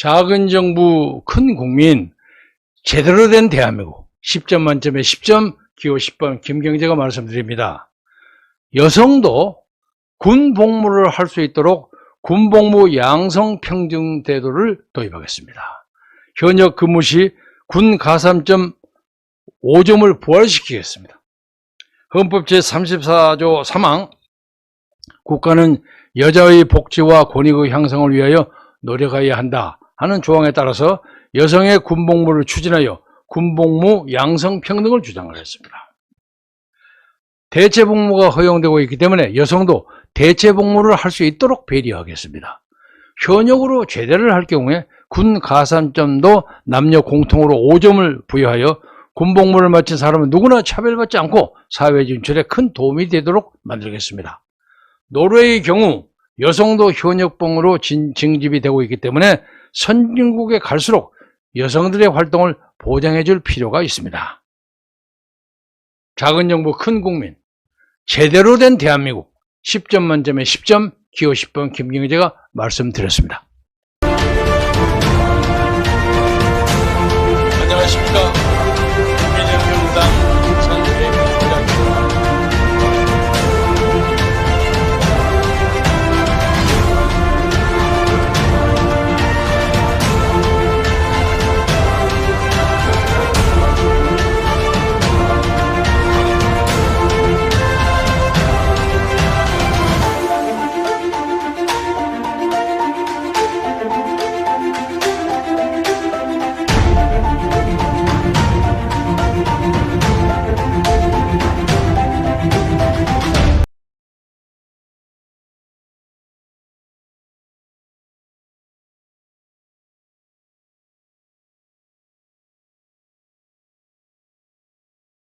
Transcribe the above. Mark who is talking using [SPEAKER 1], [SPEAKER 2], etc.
[SPEAKER 1] 작은 정부 큰 국민 제대로 된 대한민국 10점 만점에 10점 기호 10번 김경재가 말씀드립니다. 여성도 군 복무를 할 수 있도록 군 복무 양성 평등 제도를 도입하겠습니다. 현역 근무 시 군 가산점 5점을 부활시키겠습니다. 헌법 제34조 3항 국가는 여자의 복지와 권익의 향상을 위하여 노력해야 한다 하는 조항에 따라서 여성의 군복무를 추진하여 군복무 양성평등을 주장을 했습니다. 대체복무가 허용되고 있기 때문에 여성도 대체복무를 할 수 있도록 배려하겠습니다. 현역으로 제대를 할 경우에 군 가산점도 남녀 공통으로 5점을 부여하여 군복무를 마친 사람은 누구나 차별받지 않고 사회 진출에 큰 도움이 되도록 만들겠습니다. 노르웨이의 경우 여성도 현역봉으로 진- 징집이 되고 있기 때문에 선진국에 갈수록 여성들의 활동을 보장해 줄 필요가 있습니다. 작은 정부 큰 국민, 제대로 된 대한민국 10점 만점에 10점 기호 10번 김경재가 말씀드렸습니다.